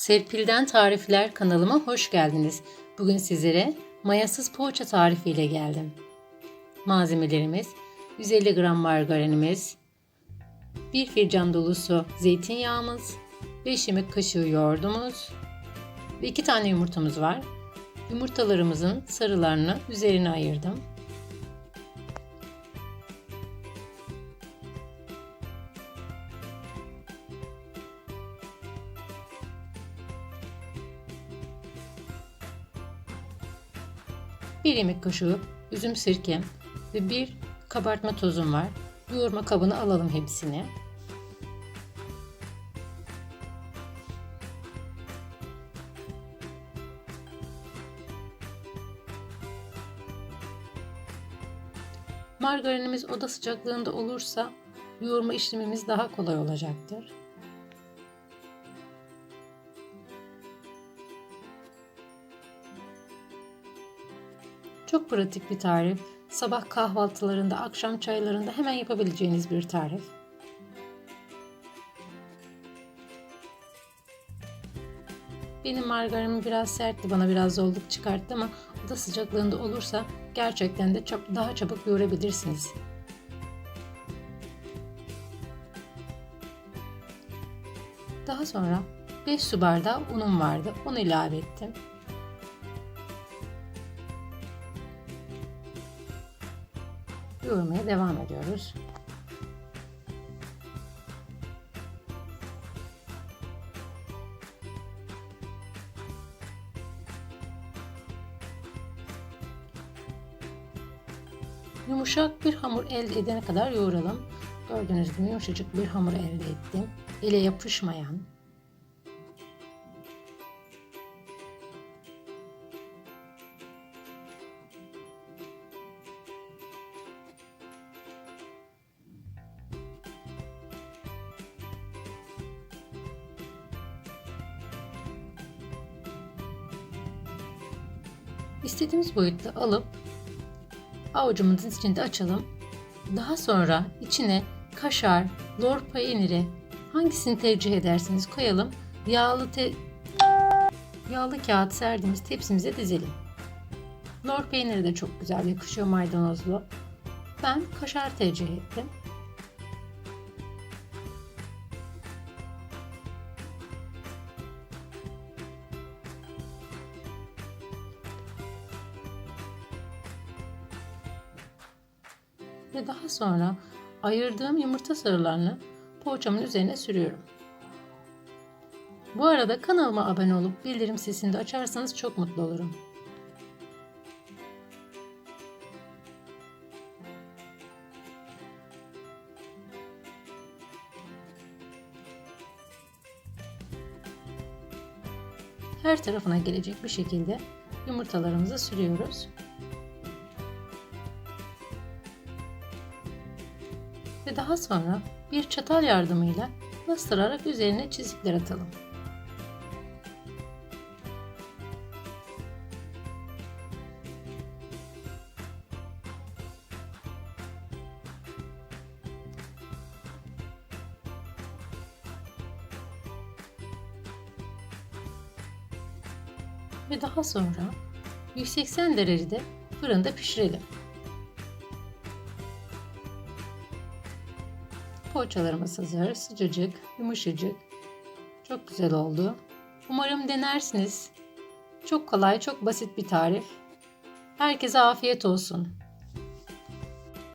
Serpil'den Tarifler kanalıma hoş geldiniz. Bugün sizlere mayasız poğaça tarifiyle geldim. Malzemelerimiz 150 gram margarinimiz, 1 fincan dolusu zeytinyağımız, 5 yemek kaşığı yoğurdumuz ve 2 tane yumurtamız var. Yumurtalarımızın sarılarını üzerine ayırdım. Bir yemek kaşığı üzüm sirkem ve bir kabartma tozum var. Yoğurma kabını alalım hepsini. Margarinimiz oda sıcaklığında olursa yoğurma işlemimiz daha kolay olacaktır. Çok pratik bir tarif. Sabah kahvaltılarında, akşam çaylarında hemen yapabileceğiniz bir tarif. Benim margarinim biraz sertti, bana biraz zolluk çıkarttı ama oda sıcaklığında olursa gerçekten de çok daha çabuk yoğurabilirsiniz. Daha sonra 5 su bardağı unum vardı. Onu ilave ettim. Yoğurmaya devam ediyoruz. Yumuşak bir hamur elde edene kadar yoğuralım. Gördüğünüz gibi yumuşacık bir hamur elde ettim. Ele yapışmayan, İstediğimiz boyutta alıp avucumuzun içinde açalım. Daha sonra içine kaşar, lor peyniri hangisini tercih ederseniz koyalım. Yağlı te yağlı kağıt serdiğimiz tepsimize dizelim. Lor peyniri de çok güzel yakışıyor maydanozlu. Ben kaşar tercih ettim. Ve daha sonra ayırdığım yumurta sarılarını poğaçamın üzerine sürüyorum. Bu arada kanalıma abone olup bildirim sesini de açarsanız çok mutlu olurum. Her tarafına gelecek bir şekilde yumurtalarımızı sürüyoruz. Ve daha sonra bir çatal yardımıyla bastırarak üzerine çizikler atalım. Ve daha sonra 180 derecede fırında pişirelim. Poğaçalarımız hazır. Sıcacık, yumuşacık. Çok güzel oldu. Umarım denersiniz. Çok kolay, çok basit bir tarif. Herkese afiyet olsun.